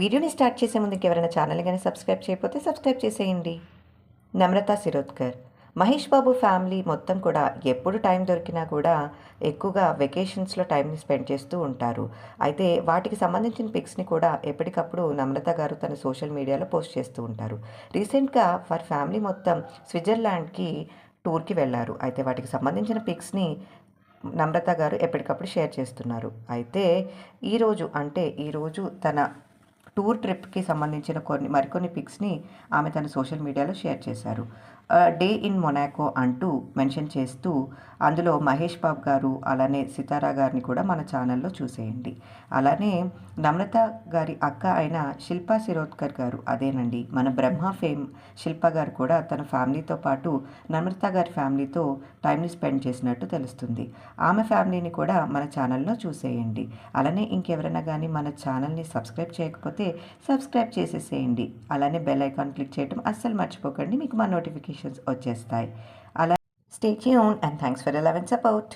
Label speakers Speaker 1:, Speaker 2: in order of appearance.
Speaker 1: వీడియోని స్టార్ట్ చేసే ముందుకు ఎవరైనా ఛానల్ కానీ సబ్స్క్రైబ్ చేయకపోతే సబ్స్క్రైబ్ చేసేయండి. నమ్రత సిరోద్కర్ మహేష్ బాబు ఫ్యామిలీ మొత్తం కూడా ఎప్పుడు టైం దొరికినా కూడా ఎక్కువగా వెకేషన్స్లో టైంని స్పెండ్ చేస్తూ ఉంటారు. అయితే వాటికి సంబంధించిన పిక్స్ని కూడా ఎప్పటికప్పుడు నమ్రత గారు తన సోషల్ మీడియాలో పోస్ట్ చేస్తూ ఉంటారు. రీసెంట్గా వారి ఫ్యామిలీ మొత్తం స్విట్జర్లాండ్కి టూర్కి వెళ్ళారు. అయితే వాటికి సంబంధించిన పిక్స్ని నమ్రత గారు ఎప్పటికప్పుడు షేర్ చేస్తున్నారు. అయితే ఈరోజు అంటే ఈరోజు తన టూర్ ట్రిప్కి సంబంధించిన కొన్ని మరికొన్ని పిక్స్ని ఆమె తన సోషల్ మీడియాలో షేర్ చేశారు. డే ఇన్ మొనాకో అంటూ మెన్షన్ చేస్తూ అందులో మహేష్ బాబు గారు అలానే సితారా గారిని కూడా మన ఛానల్లో చూసేయండి. అలానే నమ్రత గారి అక్క అయిన శిల్పా శిరోద్కర్ గారు అదేనండి. మన బ్రహ్మ ఫేమ్ శిల్ప గారు కూడా తన ఫ్యామిలీతో పాటు నమ్రత గారి ఫ్యామిలీతో టైంని స్పెండ్ చేసినట్టు తెలుస్తుంది. ఆమె ఫ్యామిలీని కూడా మన ఛానల్లో చూసేయండి. అలానే ఇంకెవరైనా కానీ మన ఛానల్ని సబ్స్క్రైబ్ చేయకపోతే సబ్స్క్రైబ్ చేసేసేయండి. అలానే బెల్ ఐకాన్ క్లిక్ చేయడం అస్సలు మర్చిపోకండి. మీకు మా నోటిఫికేషన్స్ వచ్చేస్తాయి. అలా stay tune and thanks for eleven support.